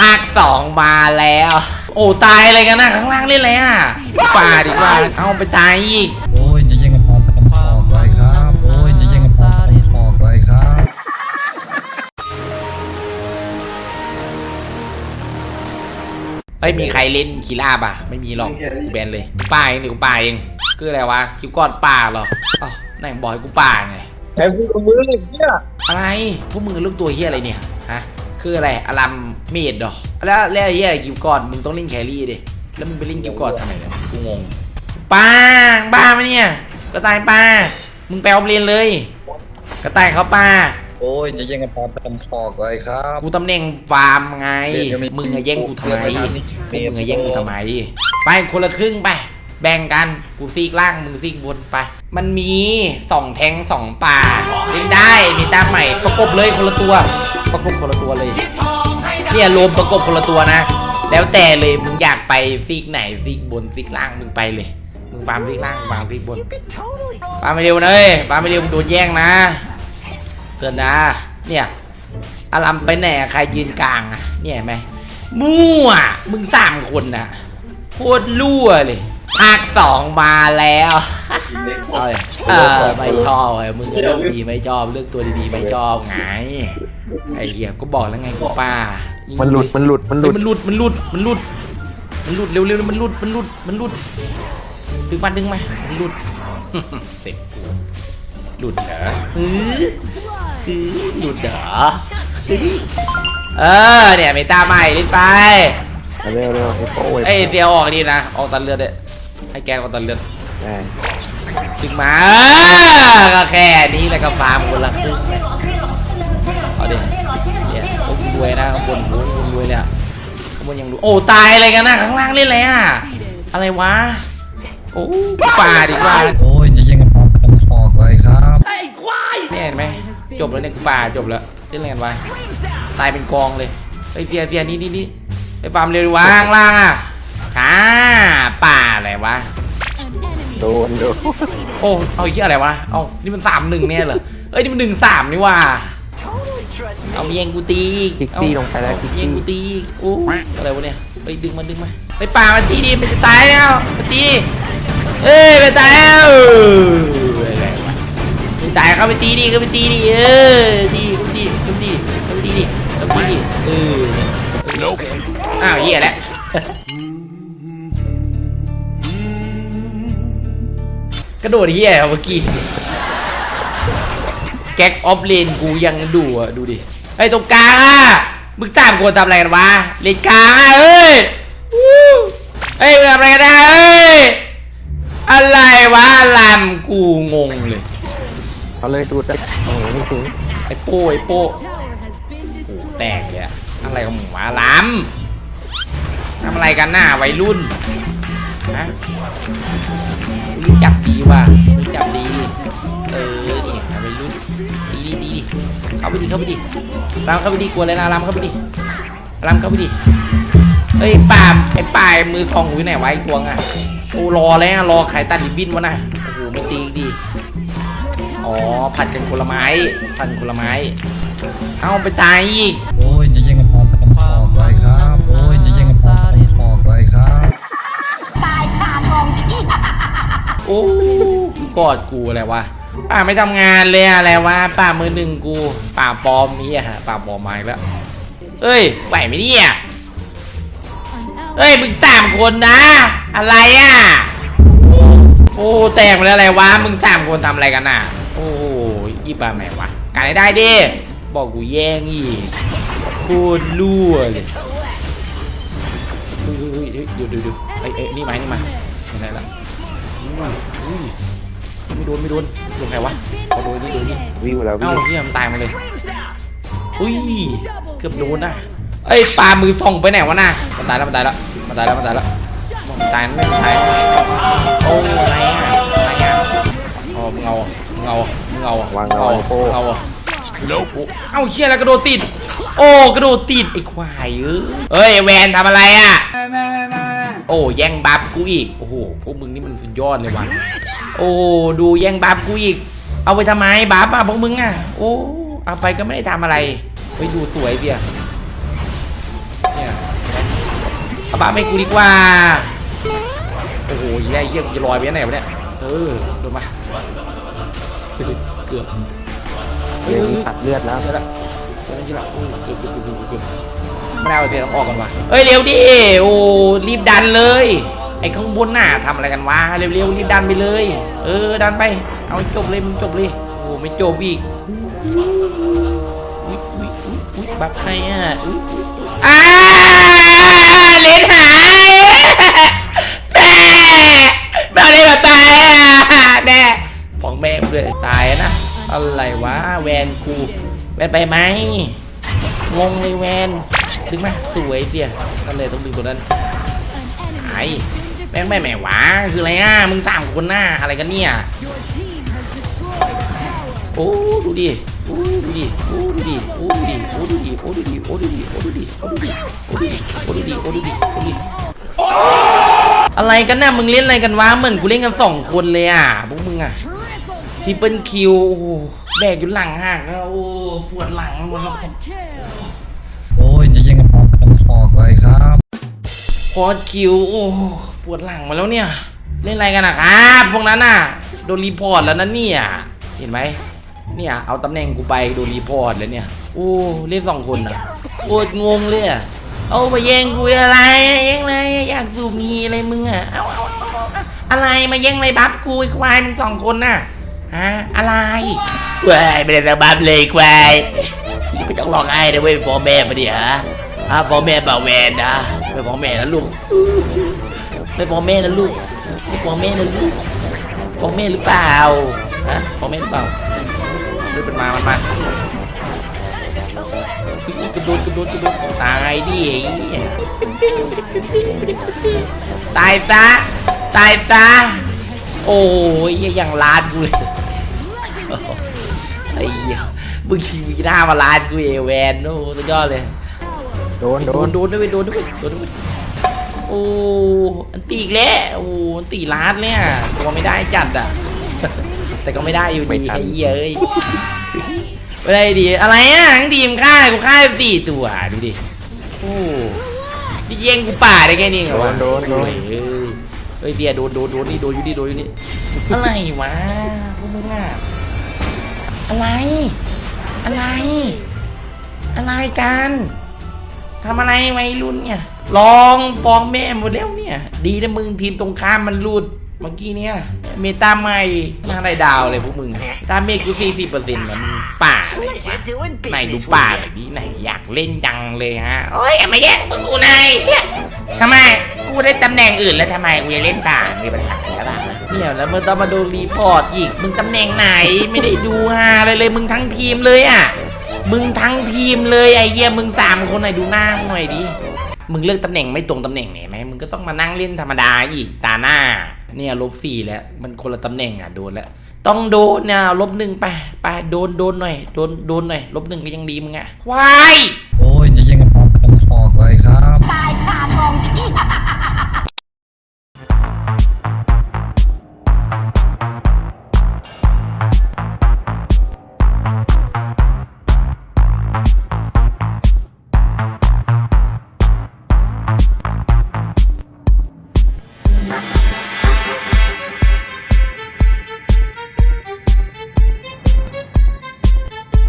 ภาคสองมาแล้ว โอ้ตายอะไรกันนะข้างล่างเล่นอะไรอะป่าดีกว่าเอาไปตายอีกโอ้ยจะยิงกันพอกันพอกเลยครับโอ้ยจะยิงกันพอกันพอกเลยครับเฮ้ยมีใครเล่นคีราบอะ ไม่มีหรอกกูแบนเลยกูป่าเองนี่กูป่าเองคืออะไรวะคิวก้อนป่าเหรออ๋อไหนบอกให้กูป่าไงแข่งกูกับมือเลยเนี่ยอะไรพวกมึงเรื่องตัวเฮียอะไรเนี่ยฮะ คืออะไรอลัมเมดเหรอแล้วแล้วไอ้เฮียคิวก้อนมึงต้องเล่นแครี่ดิแล้วมึงไปเล่นคิวก้อนทำไมเนี่ยกูงงป้าบ้าไหมเนี่ยกระต่ายป้ามึงไปเอาเรียนเลย กระต่ายเขาป้าโอ้ยจะยิงกันพอกันพอกเลยครับกูตำแหน่งฟาร์มไงเดี๋ยวมีมึงอะแย่งกูทำไมเดี๋ยวมีพวกมึงอะแย่งกูทำไม ไปคนละครึ่งไป แบ่งกัน กูซีกล่าง มึงซีกบนไป มันมีสองแทงสองป่าเล่นได้ มีตามใหม่ประกบเลยคนละตัว ประกบคนละตัวเลยเนี่ยรวมประกบคนละตัวนะ แล้วแต่เลยมึงอยากไปซีกไหนซีกบนซีกล่างมึงไปเลยมึงฟาร์มซีกล่างฟาร์มซีกบนฟาร์มไปเร็วเอ้ยฟาร์มไปเร็วมึงโดนแย่งนะเตือนนะเนี่ยอารัมไปไหนใครยืนกลางอะเนี่ยไหมมั่วมึงสามคนนะโคตรรั่วเลย ภาคสองมาแล้วเอาเลยเออไม่ชอบไอ้มึงก็เลือกดีไม่ชอบเลือกตัวดีๆไม่ชอบไงไอ้เหี้ยก็บอกแล้วไงกูป้า มัมันหลุด มันหลุด มันหลุด มันหลุด มันหลุด มันหลุด มันหลุด เร็วๆ มันหลุด มันหลุด มันหลุด ดึงมาดึงมา มันหลุด เสร็จกูหลุดเหรออื้ออื้อหลุดเหรออื้อเออ เนี่ยเมตาใหม่เล่นไป เร็วเร็วไอ้โป้ยเอ้ยเสียวออกดีนะ ออกตันเลือดเลย ให้แกออกตันเลือดได้จึงมาเออก็แค่นี้แหละก็ฟาร์มคนละครึ่งเอาดิเนี่ยโอ้ยรวยนะข้างบนโอ้ยรวยเลยอะข้างบนยังรวยโอ้ตายอะไรกันนะข้างล่างเล่นอะไรอะอะไรวะโอ้ป่าดีกว่าโอ้ยจะยิงกันพอกันพอกเลยครับเนี่ยเห็นไหมจบแล้วเนี่ยกูป่าจบแล้วเล่นอะไรกันวะตายเป็นกองเลยไอ้ยเฟียเฟียนี่นี่นี่ไอ้ฟาร์มเร็วดีวะข้างล่างอะช้าป่าอะไรวะ โดนโดนโอ้เอาเหี้ยอะไรวะ เอานี่มันสามหนึ่งเนี่ยเหรอเอ้ยนี่มันหนึ่งสามนี่ว่า เอามีแยงกูตีอีกคิกเอาซี่ลงไปแล้วคิกมีแยซี่งกูตีอีกโอ้อะไรวะเนี่ยไปดึงมาดึงมาไปป่ามาตีดิมันจะตายแล้วมาตีเอ้ยไปตายแล้วอะไรวะไม่ตายเข้าไปตีดิเข้าไปตีดิเออตีเข้าไปตีเข้าไปตีเข้าไปตีดิเข้าไปตีดิเอออ้าวเหี้ยแล้ว กระโดดเฮียเมื่อกี้ แก๊กออฟเลนกูยังดูอะ ดูดิ ไอ้ตรงกลางอะ มึงตามกูทำอะไรกันวะ เลนกลางอะเอ้ยเอ้ยมึงทำอะไรกันนะเอ้ย อะไรวะลำกูงงเลยเขาเลยดูดได้โอ้โหไม่ถึงไอ้โป้ไอ้โป้โอ้แตกเลยอะอะไรของมึงวะลำทำอะไรกันหน้าวัยรุ่นฮะ รู้จักดีว่ะรู้จักดี เออนี่วัยรุ่นดีดีดีเข้าไปดิเข้าไปดิรามเข้าไปดิกลัวเลยนะรามเข้าไปดิรามเข้าไปดิเอ้ยปามไอ้ปลายมือซองอยู่ไหนไอ้ตัวงอะโอ้รอแล้วรอไข่ตันดิบินวะนะโอ้โหไม่ตีดีอ๋อผัดกันคนละไม้ผัดกันคนละไม้เอาไปตายอีกโอ้ย อ้กอดกูอะไรวะป่าไม่ทำงานเลยอะไรวะป่ามือหนึ่งกูป่าปลอมมีอะฮะป่าปลอมมาอีกแล้วเอ้ยไหวไหมเนี่ยเอ้ยมึงสามคนนะ อะไรอะโอ้แตกไปแล้วอะไรวะมึงสามคนทำอะไรกันน่ะ โอ้ยี่ป่าไหนวะกันได้ดิบอกกูแย่งอีกโคตรรั่วเลยเฮ้ยเฮ้ยเฮ้ยเดี๋ยวเดี๋ยวเดี๋ยวไอ้ไอ้นี่มานี่มาไหนละ อุ้ยอุ้ยไม่โดนไม่โดนโดนใครวะเอาโดนนี่โดนนี่วิ่งมาแล้ววิ่เอ้างเฮียมันตายมาเลย อุ้ยเกือบโดนนะเอ้ยปลามือส่องไปไหนวะน่ะมันตายแล้วมันตายแล้วมันตายแล้วมันตายแล้วมันตายไม่ตายโอ้อะไรอะอะไรอะอ๋อมึงเอามึงเอามึงเอาวางมึเอาไอ้โป้มึงเอาเอ้าเฮียแล้วกระโดดติด โอ้กระโดดติดไอ้ควายเอ้ยเฮ้ยแวนทำอะไรอะ โอ้แย่งบัฟกูอีก โอ้โหพวกมึงนี่มันสุดยอดเลยว่ะโอ้ดูแย่งบัฟกูอีก เอาไปทำไมบัฟอะพวกมึงอะโอ้เอาไปก็ไม่ได้ทำอะไรไปดูสวยเบียเนี่ยบ้าให้กูดีกว่าโอ้โหเหี้ยเยี่ยมจะลอยไปไหนวะเนี่ยเออโดนมาเกือบเดี๋ยตัดเลือดแล้วเละเดี๋ยวละเดี๋ยวเกือบเกือบเกือบเกือบ ไม่ได้เอาเดี๋ยวต้องออกกันวะเอ้ยเร็วดิโอ้รีบดันเลย ไอ้ข้างบนน่ะทำอะไรกันวะเร็วๆรีบดันไปเลย เออดันไป เอาจบเลยมึงจบเลยโอ้ไม่จบอีกบัฟใครอะอุ๊ยอุ๊ยอ่าเลนหายแม่แม่เลยแบบตายอะแม่ฟ้องแม่เลยตายนะอะไรวะแวนกูแวนไปไหมงงเลยแวน ดึงมาสวยเสียนั่นเลยต้องดึงตัวนั้นไอ้แม่งไม่แม่หวาคืออะไรอะมึงสามคนหน้าอะไรกันเนี่ยโอ้ดูดิโอ้ดูดิโอ้ดูดิโอ้ดูดิโอ้ดูดิโอ้ดูดิโอ้ดูดิโอ้ดูดิโอ้ดูดิโอ้ดูดิโอ้ดูดิโอ้ดูดิโอ้ดูดิอะไรกันน่ะมึงเล่นอะไรกันวะเหมือนกูเล่นกันสองคนเลยอะพวกมึงอะทิปเปิลคิวโอ้แบกอยู่หลังหักอะโอ้ปวดหลังหมดแล้ว เป็นหอกเลยครับพอดคิวโอ้ปวดหลังมาแล้วเนี่ย เล่นอะไรกันนะครับ พวกนั้นน่ะ โดนรีพอร์ตแล้วนะเนี่ย เห็นไหมเนี่ยเอาตำแหน่งกูไปโดนรีพอร์ตแล้วเนี่ย โอ้เล่นสองคนนะโคตรงงเลยอะเอามาแย่งกูอะไรแย่งอะไรอยากสูบมีอะไรมึงอะเอาเอาเอาเอาอะไรมาแย่งอะไรบัฟกูไอ้ควายมึงสองคนน่ะฮะอะไรเว้ยไม่ได้สักบัฟเลยควายไม่ต้องร้องไห้นะเว้ยฟอร์แม่มาดิฮะ อะฟอร์แม่บ่าวแวนนะไปฟอร์แม่นะลูกไม่ฟ้องแม่นะลูกไม่ฟ้องแม่นะลูกฟ้องแม่หรือเปล่าฮะฟ้องแม่หรือเปล่าเรื่องเป็นมา มันมาอุ๊ยกระโดดกระโดดกระโดดตายดิไอ้เหี้ยตายซะตายซะโอ้ยเหี้ยอย่างลาดกูเลยไอ้เหี้ยมึงขี่วีหน้ามาลาดกูเอแวนโอ้สุดยอดเลย โดนโดโดนนโดนด้วยโดนด้วยโดนด้วยโอ้อันตีอีกแล้วโอ้อันตีลาดเนี่ยตัวไม่ได้จัดอะ แต่ก็ไม่ได้อยู่ดีไอ้เหี้ยเอ้ยไม่ได้ดีอะไรอะทั้งทีมฆ่ากูฆ่าไปสี่ตัวดูดิโอ้พี่แย่งกูป่าได้แค่นี้เหรอวะโดนโดนเฮ้ยเอ้ยเฮ้ยเบียร์โดนโดนโดนนี่โดนอยู่นี่โดนอยู่นี่อะไรวะพวกมึงอะอะไร อะไร อะไรกัน ทำอะไรวัยรุ่นเนี่ยลองฟ้องแม่หมดแล้วเนี่ย ดีนะมึงทีมตรงข้ามมันรูดเมื่อกี้เนี่ยเมตาใหม่มาอะไรดาวเลยพวกมึงตาเมฆกูสี่สิบเปอร์เซ็นต์นะมึงป่าเลยวะไหนดูป่าแบบนี้ไหนอยากเล่นจังเลยฮะโอ้ยอย่ามาแย่งกูนายเนี่ยทำไมกูได้ตำแหน่งอื่นแล้วทำไมกูจะเล่นป่ามีปัญหาอะไรบ้างเนี่ยแล้วมึงต้องมาโดนรีพอร์ตอีกมึงตำแหน่งไหนไม่ได้ดูฮาเลยเลยมึงทั้งทีมเลยอะ มึงทั้งทีมเลยไอ้เหี้ยมึงสามคนหน่อยดูหน้ามึงหน่อยดิ มึงเลือกตำแหน่งไม่ตรงตำแหน่งเนี่ยไหมมึงก็ต้องมานั่งเล่นธรรมดาอีกตาหน้า เนี่ยลบสี่แล้วมันคนละตำแหน่งอะโดนแล้ว ต้องโดนเนี่ยลบหนึ่งไปไปโดนโดนหน่อยโดนโดนหน่อยลบหนึ่งก็ยังดีมึงอะควายโอ้ยจะยังกับผมเป็นหอกเลยครับ ตายคากองขี้